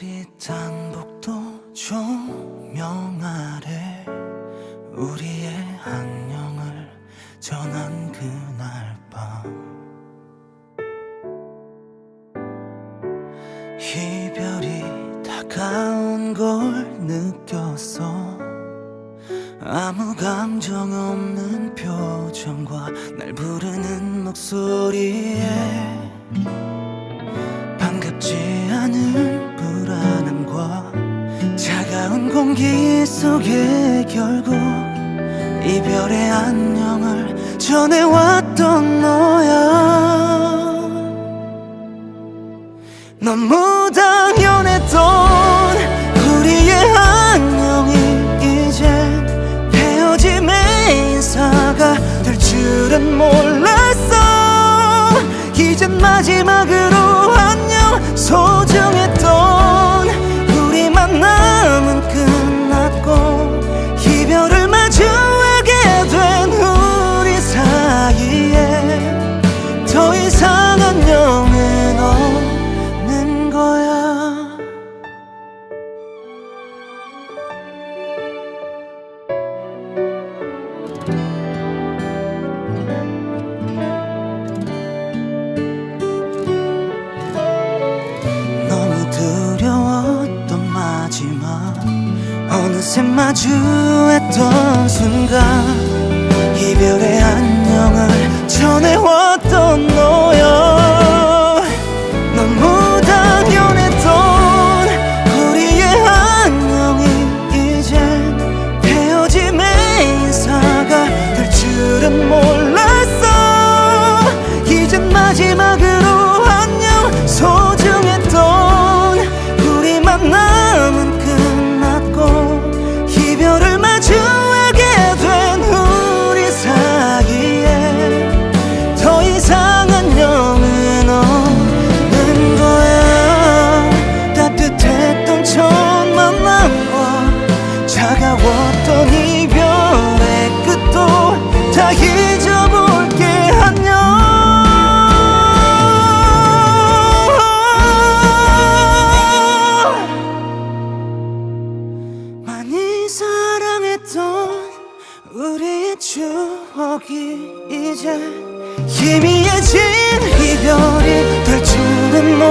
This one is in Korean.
흐릿한 복도 조명 아래 우리의 안녕을 전한 그날 밤. 이별이 다가온 걸 느꼈어. 아무 감정 없는 표정과 날 부르는 목소리에 공기 속에 결국 이별의 안녕을 전해왔던 너야. 너무 당연했던 우리의 안녕이 이제 헤어짐의 인사가 될 줄은 몰랐어. 이젠 마지막으 어느새 마주했던 순간 추억이 이제 희미해진 이별이 될 줄은 몰랐어